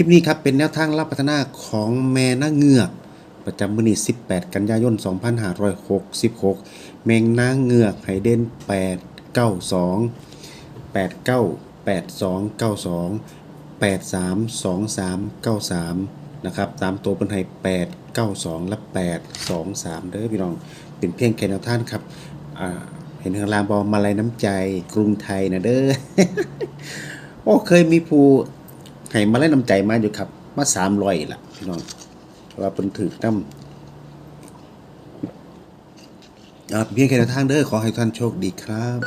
คลิปนี้ครับเป็นแนวทางรับพัฒนาของแม่นาเงือก ประจำมื้อนี้18 กันยายน 2566 แมงนาเงือกให้เดน8 92 89 82 92 83 23 93นะครับตามตัวเป็นให้8 92 และ 8 23 เด้อพี่น้อง เป็นเพียงแค่แนวทางครับเห็นข้างลางบอกมาลัยน้ำใจกรุงไทยนะเด้อโอ้เคยมีผู้ ให้มาลัยน้ำใจมาอยู่ครับ มาสามร้อยล่ะพี่น้องว่าเป็นถือน้ำเพียงแค่ทางเด้อขอให้ท่านโชคดีครับ